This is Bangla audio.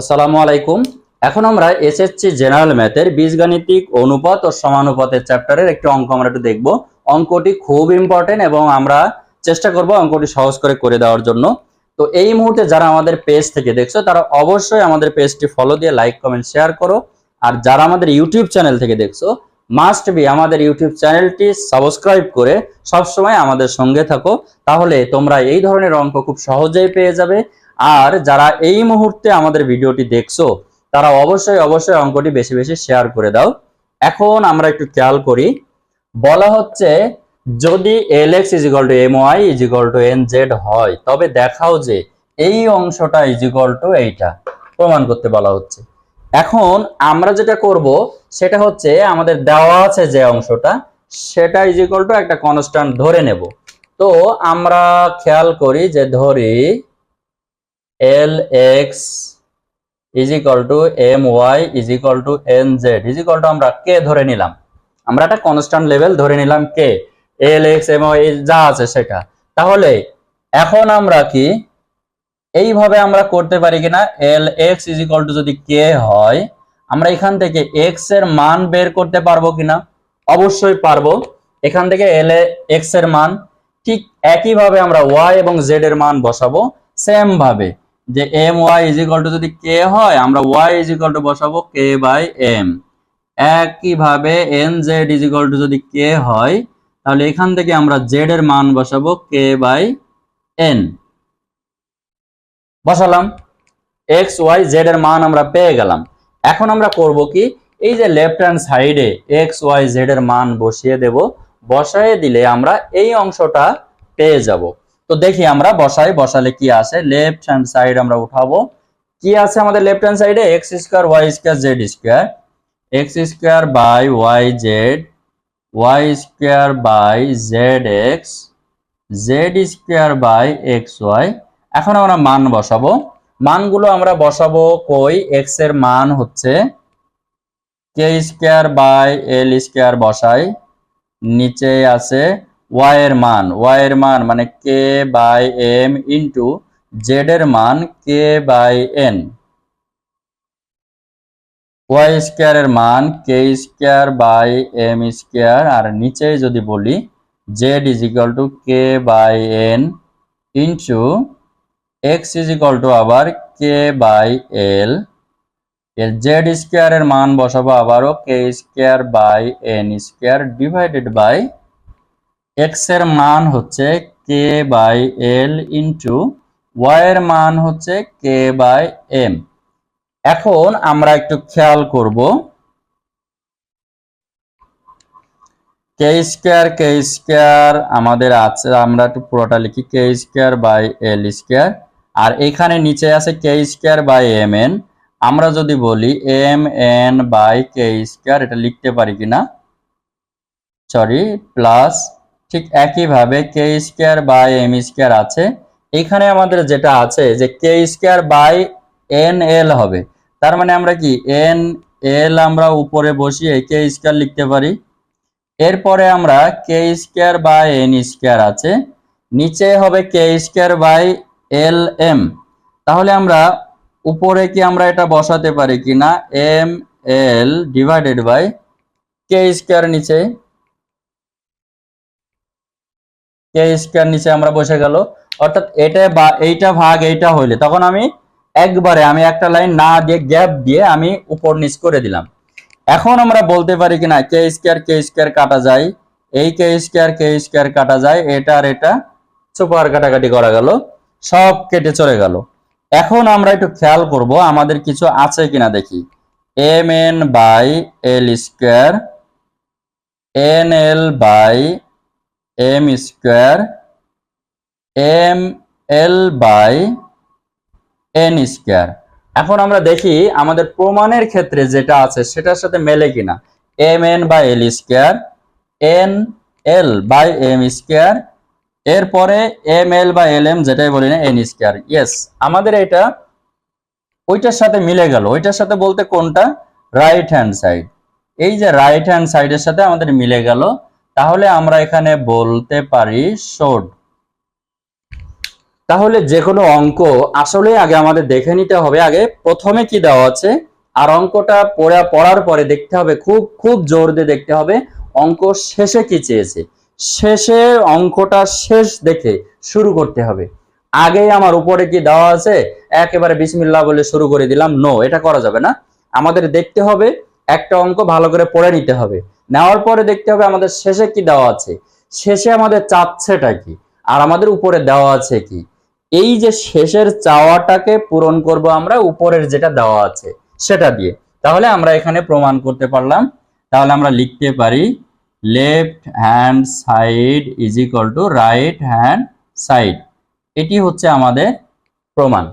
আসসালামু আলাইকুম। এখন আমরা এসএসসি জেনারেল ম্যাথের বীজগাণিতিক অনুপাত ও সমানুপাতের চ্যাপ্টারের একটি অঙ্ক আমরা একটু দেখব। অঙ্কটি খুব ইম্পর্টেন্ট এবং আমরা চেষ্টা করব অঙ্কটি সহজ করে করে দেওয়ার জন্য। তো এই মুহূর্তে যারা আমাদের পেজ থেকে দেখছ, তারা অবশ্যই আমাদের পেজটি ফলো দিয়ে লাইক কমেন্ট শেয়ার করো। আর যারা আমাদের ইউটিউব চ্যানেল থেকে দেখছ মাস্ট বি আমাদের ইউটিউব চ্যানেলটি সাবস্ক্রাইব করে সবসময় আমাদের সঙ্গে থাকো। তাহলে তোমরা এই ধরনের অঙ্ক খুব সহজেই পেয়ে যাবে। আর যারা এই মুহূর্তে আমাদের ভিডিওটি দেখছ, তারা অবশ্যই অবশ্যই অঙ্কটি বেশি বেশি শেয়ার করে দাও। এখন আমরা একটু খেয়াল করি। বলা হচ্ছে, যদি L X is equal to M Y is equal to N Z হয়, তবে দেখাও যে এই অংশটা ইজিকল টু এইটা। প্রমাণ করতে বলা হচ্ছে। এখন আমরা যেটা করব, সেটা হচ্ছে আমাদের দেওয়া আছে যে অংশটা, সেটা ইজিকল টু একটা কনস্ট্যান্ট ধরে নেব। তো আমরা খেয়াল করি যে ধরি L X is equal to M Y is equal to N Z is equal to আমরা কে ধরে নিলাম। আমরা একটা কনস্ট্যান্ট লেভেল ধরে নিলাম K L X M Y যা আছে সেটা। তাহলে এখন আমরা কি এইভাবে আমরা করতে পারি কিনা? L X is equal to যদি কে হয়, আমরা এখান থেকে এক্সের মান বের করতে পারব কিনা? অবশ্যই পারব। এখান থেকে এল এক্সের মান ঠিক একইভাবে আমরা ওয়াই এবং জেড এর মান বসাবো। সেম ভাবে। যে M Y is equal to যদি কে হয়, আমরা ওয়াই ইজ ইকাল টু বসাবো কে বাই এম একইভাবে N Z is equal to যদি কে হয়, তাহলে এখান থেকে আমরা জেড এর মান বসাবো কে বাই এন বসালাম। এক্স ওয়াই জেড এর মান আমরা পেয়ে গেলাম। এখন আমরা করব কি, এই যে লেফট হ্যান্ড সাইডে এক্স ওয়াই জেড এর মান বসিয়ে দেব, বসায় দিলে আমরা এই অংশটা পেয়ে যাব। তো দেখি আমরা বসাই, বসালে কি আসে লেফট হ্যান্ড সাইড আমরা উঠাবো। কি আছে আমাদের লেফট হ্যান্ড সাইডে X square Y square Z square X square by Y Z Y square by Z X Z square by X Y এখন আমরা মান বসাবো। মানগুলো আমরা বসাবো কই? এক্সের মান হচ্ছে K square by L square বসাই। নিচে আছে ওয়াই মান ওয়াই মান মানে K by M into Z এর মান K by N Y square এর মান K square by M square আর নিচে যদি বলি Z is equal to K by N into X is equal to আবার কে বাই এল এর জেড স্কোয়ার এর মান বসাবো আবারও K square by N square divided by এক্সের মান হচ্ছে K by L into Y এর মান হচ্ছে কে বাই এম এখন আমরা একটু খেয়াল করব। কে স্কোয়ার কে স্কোয়ার আমাদের আছে, আমরা একটু পুরোটা লিখি। K square by L square আর এখানে নিচে আছে K square by M N আমরা যদি বলি M N by K square এটা লিখতে পারি কিনা? সরি প্লাস ঠিক একইভাবে K square by M square আছে। এখানে আমাদের যেটা আছে যে K square by N L হবে। তার মানে আমরা কি এন এল আমরা উপরে বসিয়ে কে স্কোয়ার লিখতে পারি। এরপরে আমরা K square by N square আছে। নিচে হবে K square by L M তাহলে আমরা উপরে কি আমরা এটা বসাতে পারি কিনা? M L divided by K square নিচে। কে স্কোয়ার নিচে আমরা বসে গেল। অর্থাৎ এটা বা এইটা ভাগ, এইটা হইলে। তখন আমি একবারে আমি একটা লাইন না দিয়ে গ্যাপ দিয়ে আমি উপর নিচ করে দিলাম। এখন আমরা বলতে পারি কিনা কে স্কোয়ার কে স্কোয়ার কাটা যায়। এই কে স্কোয়ার কে স্কোয়ার কাটা যায়, এটা আর এটা সুপার কাটাকাটি করা গেল। সব কেটে চলে গেল। এখন আমরা একটু খেয়াল করব আমাদের কিছু আছে কিনা দেখি। M N by L square N L by M square M L by N square এখন আমরা দেখি আমাদের প্রমাণের ক্ষেত্রে যেটা আছে, সেটার সাথে মেলে কিনা। M N by L square N L by M square এরপরে এম এল বা এল এম যেটাই বলি না এন স্কোয়ার ইয়েস আমাদের এটা ওইটার সাথে মিলে গেল। ওইটার সাথে বলতে কোনটা? রাইট হ্যান্ড সাইড এই যে রাইট হ্যান্ড সাইডের সাথে আমাদের মিলে গেল। তাহলে আমরা এখানে বলতে পারি শোড তাহলে যে কোনো অঙ্ক আসলে আগে আমাদের দেখে নিতে হবে। আগে প্রথমে কি দেওয়া আছে? আর অঙ্কটা পড়া পড়ার পরে দেখতে হবে, খুব খুব জোর দিয়ে দেখতে হবে অঙ্ক শেষে কি চেয়েছে। শেষে অঙ্কটা শেষ দেখে শুরু করতে হবে। আগেই আমার উপরে কি দেওয়া আছে? একেবারে বিসমিল্লাহ বলে শুরু করে দিলাম নো এটা করা যাবে না। আমাদের দেখতে হবে, একটা অঙ্ক ভালো করে পড়ে নিতে হবে। নেওয়ার পরে দেখতে হবে আমাদের শেষে কি দেওয়া আছে। শেষে আমাদের চাচ্ছেটা কি? আর আমাদের উপরে দেওয়া আছে কি? এই যে শেষের চাওয়াটাকে পূরণ করব আমরা, উপরের যেটা দেওয়া আছে সেটা দিয়ে। তাহলে আমরা এখানে প্রমাণ করতে পারলাম। তাহলে আমরা লিখতে পারি left hand side is equal to right hand side এটি হচ্ছে আমাদের প্রমাণ।